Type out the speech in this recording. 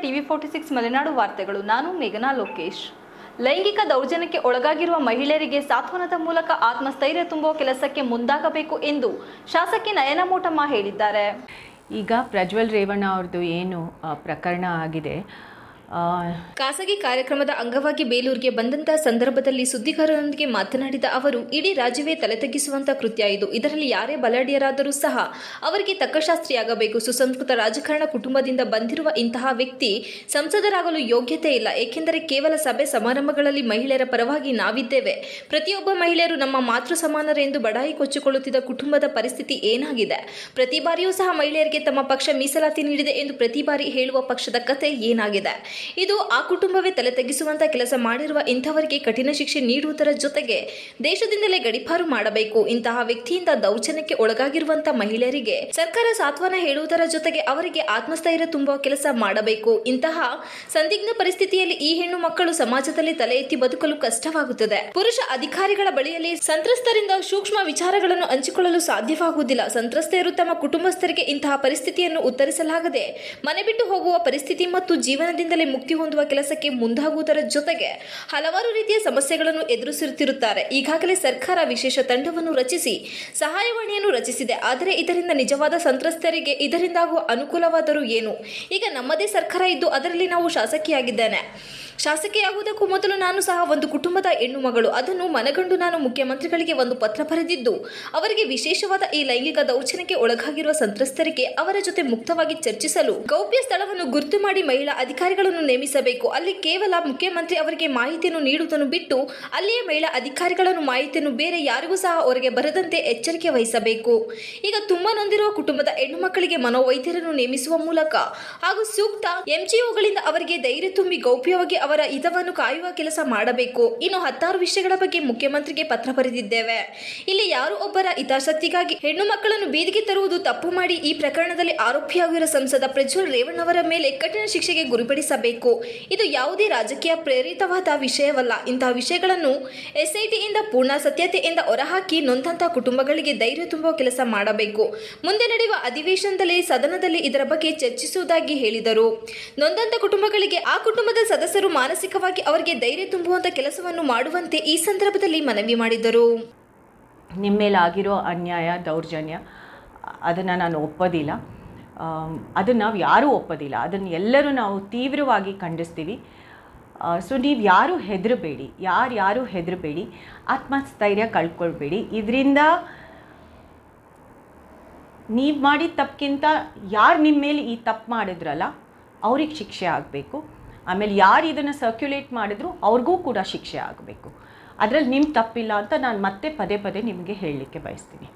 TV forty six Malenadu ವಾರ್ತೆಗಳು. ನಾನು ಮೇಘನಾ ಲೋಕೇಶ್. ಲೈಂಗಿಕ ದೌರ್ಜನ್ಯಕ್ಕೆ ಒಳಗಾಗಿರುವ ಮಹಿಳೆಯರಿಗೆ ಸಾತ್ವನದ ಮೂಲಕ ಆತ್ಮಸ್ಥೈರ್ಯ ತುಂಬುವ ಕೆಲಸಕ್ಕೆ ಮುಂದಾಗಬೇಕು ಎಂದು ಶಾಸಕಿ ನಯನ ಮೋಟಮ್ಮ ಹೇಳಿದ್ದಾರೆ. ಈಗ ಪ್ರಜ್ವಲ್ ರೇವಣ್ಣ ಅವ್ರದ್ದು ಏನು ಪ್ರಕರಣ ಆಗಿದೆ. ಖಾಸಗಿ ಕಾರ್ಯಕ್ರಮದ ಅಂಗವಾಗಿ ಬೇಲೂರಿಗೆ ಬಂದಂತಹ ಸಂದರ್ಭದಲ್ಲಿ ಸುದ್ದಿಗಾರರೊಂದಿಗೆ ಮಾತನಾಡಿದ ಅವರು, ಇಡೀ ರಾಜ್ಯವೇ ತಲೆತಗ್ಗಿಸುವಂತ ಕೃತ್ಯ ಇದು. ಇದರಲ್ಲಿ ಯಾರೇ ಬಲಾಢ್ಯರಾದರೂ ಸಹ ಅವರಿಗೆ ತಕ್ಕಶಾಸ್ತ್ರಿಯಾಗಬೇಕು. ಸುಸಂಸ್ಕೃತ ರಾಜಕಾರಣ ಕುಟುಂಬದಿಂದ ಬಂದಿರುವ ಇಂತಹ ವ್ಯಕ್ತಿ ಸಂಸದರಾಗಲು ಯೋಗ್ಯತೆ ಇಲ್ಲ. ಏಕೆಂದರೆ ಕೇವಲ ಸಭೆ ಸಮಾರಂಭಗಳಲ್ಲಿ ಮಹಿಳೆಯರ ಪರವಾಗಿ ನಾವಿದ್ದೇವೆ. ಪ್ರತಿಯೊಬ್ಬ ಮಹಿಳೆಯರು ನಮ್ಮ ಮಾತೃ ಸಮಾನರೆಂದು ಬಡಾಯಿ ಕೊಚ್ಚಿಕೊಳ್ಳುತ್ತಿದ್ದ ಕುಟುಂಬದ ಪರಿಸ್ಥಿತಿ ಏನಾಗಿದೆ? ಪ್ರತಿ ಬಾರಿಯೂ ಸಹ ಮಹಿಳೆಯರಿಗೆ ತಮ್ಮ ಪಕ್ಷ ಮೀಸಲಾತಿ ನೀಡಿದೆ ಎಂದು ಪ್ರತಿ ಬಾರಿ ಹೇಳುವ ಪಕ್ಷದ ಕತೆ ಏನಾಗಿದೆ? ಇದು ಆ ಕುಟುಂಬವೇ ತಲೆ ತಗ್ಗಿಸುವಂತಹ ಕೆಲಸ ಮಾಡಿರುವ ಇಂಥವರಿಗೆ ಕಠಿಣ ಶಿಕ್ಷೆ ನೀಡುವುದರ ಜೊತೆಗೆ ದೇಶದಿಂದಲೇ ಗಡಿಪಾರು ಮಾಡಬೇಕು. ಇಂತಹ ವ್ಯಕ್ತಿಯಿಂದ ದೌರ್ಜನ್ಯಕ್ಕೆ ಒಳಗಾಗಿರುವಂತಹ ಮಹಿಳೆಯರಿಗೆ ಸರ್ಕಾರ ಸಾತ್ವನ ಹೇಳುವುದರ ಜೊತೆಗೆ ಅವರಿಗೆ ಆತ್ಮಸ್ಥೈರ್ಯ ತುಂಬುವ ಕೆಲಸ ಮಾಡಬೇಕು. ಇಂತಹ ಸಂದಿಗ್ಧ ಪರಿಸ್ಥಿತಿಯಲ್ಲಿ ಈ ಹೆಣ್ಣು ಮಕ್ಕಳು ಸಮಾಜದಲ್ಲಿ ತಲೆ ಎತ್ತಿ ಬದುಕಲು ಕಷ್ಟವಾಗುತ್ತದೆ. ಪುರುಷ ಅಧಿಕಾರಿಗಳ ಬಳಿಯಲ್ಲಿ ಸಂತ್ರಸ್ತರಿಂದ ಸೂಕ್ಷ್ಮ ವಿಚಾರಗಳನ್ನು ಹಂಚಿಕೊಳ್ಳಲು ಸಾಧ್ಯವಾಗುವುದಿಲ್ಲ. ಸಂತ್ರಸ್ತೆಯರು ತಮ್ಮ ಕುಟುಂಬಸ್ಥರಿಗೆ ಇಂತಹ ಪರಿಸ್ಥಿತಿಯನ್ನು ಉತ್ತರಿಸಲಾಗದೆ ಮನೆ ಬಿಟ್ಟು ಹೋಗುವ ಪರಿಸ್ಥಿತಿ ಮತ್ತು ಜೀವನದಿಂದಲೇ ಮುಕ್ತಿ ಹೊಂದುವ ಕೆಲಸಕ್ಕೆ ಮುಂದಾಗುವುದರ ಜೊತೆಗೆ ಹಲವಾರು ರೀತಿಯ ಸಮಸ್ಯೆಗಳನ್ನು ಎದುರಿಸುತ್ತಿರುತ್ತಾರೆ. ಈಗಾಗಲೇ ಸರ್ಕಾರ ವಿಶೇಷ ತಂಡವನ್ನು ರಚಿಸಿ, ಸಹಾಯವಾಣಿಯನ್ನು ರಚಿಸಿದೆ. ಆದರೆ ಇದರಿಂದ ನಿಜವಾದ ಸಂತ್ರಸ್ತರಿಗೆ ಇದರಿಂದಾಗುವ ಅನುಕೂಲವಾದರೂ ಏನು? ಈಗ ನಮ್ಮದೇ ಸರ್ಕಾರ ಇದ್ದು ಅದರಲ್ಲಿ ನಾವು ಶಾಸಕಿಯಾಗಿದ್ದೇನೆ. ಶಾಸಕಿಯಾಗುವುದಕ್ಕೂ ಮೊದಲು ನಾನು ಸಹ ಒಂದು ಕುಟುಂಬದ ಹೆಣ್ಣು ಮಗಳು. ಅದನ್ನು ಮನಗಂಡು ನಾನು ಮುಖ್ಯಮಂತ್ರಿಗಳಿಗೆ ಒಂದು ಪತ್ರ ಬರೆದಿದ್ದು, ಅವರಿಗೆ ವಿಶೇಷವಾದ ಈ ಲೈಂಗಿಕ ದೌರ್ಜನ್ಯಕ್ಕೆ ಒಳಗಾಗಿರುವ ಸಂತ್ರಸ್ತರಿಗೆ ಅವರ ಜೊತೆ ಮುಕ್ತವಾಗಿ ಚರ್ಚಿಸಲು ಗೌಪ್ಯ ಸ್ಥಳವನ್ನು ಗುರುತು ಮಾಡಿ ಮಹಿಳಾ ಅಧಿಕಾರಿಗಳನ್ನು ನೇಮಿಸಬೇಕು. ಅಲ್ಲಿ ಕೇವಲ ಮುಖ್ಯಮಂತ್ರಿ ಅವರಿಗೆ ಮಾಹಿತಿಯನ್ನು ನೀಡುವುದನ್ನು ಬಿಟ್ಟು, ಅಲ್ಲಿಯೇ ಮಹಿಳಾ ಅಧಿಕಾರಿಗಳನ್ನು ಮಾಹಿತಿಯನ್ನು ಬೇರೆ ಯಾರಿಗೂ ಸಹ ಅವರಿಗೆ ಬರದಂತೆ ಎಚ್ಚರಿಕೆ ವಹಿಸಬೇಕು. ಈಗ ತುಂಬಾ ನೊಂದಿರುವ ಕುಟುಂಬದ ಹೆಣ್ಣು ಮಕ್ಕಳಿಗೆ ಮನೋವೈದ್ಯರನ್ನು ನೇಮಿಸುವ ಮೂಲಕ ಹಾಗೂ ಸೂಕ್ತ ಎಂಜಿಒಗಳಿಂದ ಅವರಿಗೆ ಧೈರ್ಯ ತುಂಬಿ ಗೌಪ್ಯವಾಗಿ ಅವರ ಹಿತವನ್ನು ಕಾಯುವ ಕೆಲಸ ಮಾಡಬೇಕು. ಇನ್ನು ಹತ್ತಾರು ವಿಷಯಗಳ ಬಗ್ಗೆ ಮುಖ್ಯಮಂತ್ರಿಗೆ ಪತ್ರ ಬರೆದಿದ್ದೇವೆ. ಇಲ್ಲಿ ಯಾರು ಒಬ್ಬರ ಹಿತಾಸಕ್ತಿಗಾಗಿ ಹೆಣ್ಣು ಮಕ್ಕಳನ್ನು ಬೀದಿಗೆ ತರುವುದು ತಪ್ಪು ಮಾಡಿ ಈ ಪ್ರಕರಣದಲ್ಲಿ ಆರೋಪಿಯಾಗಿರುವ ಸಂಸದ ಪ್ರಜ್ವಲ್ ರೇವಣ್ಣ ಅವರ ಮೇಲೆ ಕಠಿಣ ಶಿಕ್ಷೆಗೆ ಗುರಿಪಡಿಸಬೇಕು. ಇದು ಯಾವುದೇ ರಾಜಕೀಯ ಪ್ರೇರಿತವಾದ ವಿಷಯವಲ್ಲ. ಇಂತಹ ವಿಷಯಗಳನ್ನು ಎಸ್ಐಟಿಯಿಂದ ಪೂರ್ಣ ಸತ್ಯತೆಯಿಂದ ಹೊರಹಾಕಿ ನೊಂದಂತಹ ಕುಟುಂಬಗಳಿಗೆ ಧೈರ್ಯ ತುಂಬುವ ಕೆಲಸ ಮಾಡಬೇಕು. ಮುಂದೆ ನಡೆಯುವ ಅಧಿವೇಶನದಲ್ಲಿ ಸದನದಲ್ಲಿ ಇದರ ಬಗ್ಗೆ ಚರ್ಚಿಸುವುದಾಗಿ ಹೇಳಿದರು. ನೊಂದಂತ ಕುಟುಂಬಗಳಿಗೆ ಆ ಕುಟುಂಬದ ಸದಸ್ಯರು ಮಾನಸಿಕವಾಗಿ ಅವರಿಗೆ ಧೈರ್ಯ ತುಂಬುವಂತ ಕೆಲಸವನ್ನು ಮಾಡುವಂತೆ ಈ ಸಂದರ್ಭದಲ್ಲಿ ಮನವಿ ಮಾಡಿದರು ನಿಮ್ಮ ಮೇಲೆ ಅನ್ಯಾಯ, ದೌರ್ಜನ್ಯ, ಅದನ್ನು ನಾನು ಒಪ್ಪೋದಿಲ್ಲ. ಅದನ್ನು ನಾವು ಯಾರೂ ಒಪ್ಪೋದಿಲ್ಲ. ಅದನ್ನು ಎಲ್ಲರೂ ನಾವು ತೀವ್ರವಾಗಿ ಖಂಡಿಸ್ತೀವಿ. ಸೊ ನೀವು ಯಾರೂ ಹೆದರಬೇಡಿ. ಯಾರು ಯಾರೂ ಹೆದರಬೇಡಿ. ಆತ್ಮಸ್ಥೈರ್ಯ ಕಳ್ಕೊಳ್ಬೇಡಿ. ಇದರಿಂದ ನೀವು ಮಾಡಿದ ತಪ್ಪಕ್ಕಿಂತ ಯಾರು ನಿಮ್ಮ ಮೇಲೆ ಈ ತಪ್ಪು ಮಾಡಿದ್ರಲ್ಲ, ಅವ್ರಿಗೆ ಶಿಕ್ಷೆ ಆಗಬೇಕು. ಆಮೇಲೆ ಯಾರು ಇದನ್ನು ಸರ್ಕ್ಯುಲೇಟ್ ಮಾಡಿದ್ರು ಅವ್ರಿಗೂ ಕೂಡ ಶಿಕ್ಷೆ ಆಗಬೇಕು. ಅದರಲ್ಲಿ ನಿಮ್ಮ ತಪ್ಪಿಲ್ಲ ಅಂತ ನಾನು ಮತ್ತೆ ಪದೇ ಪದೇ ನಿಮಗೆ ಹೇಳಲಿಕ್ಕೆ ಬಯಸ್ತೀನಿ.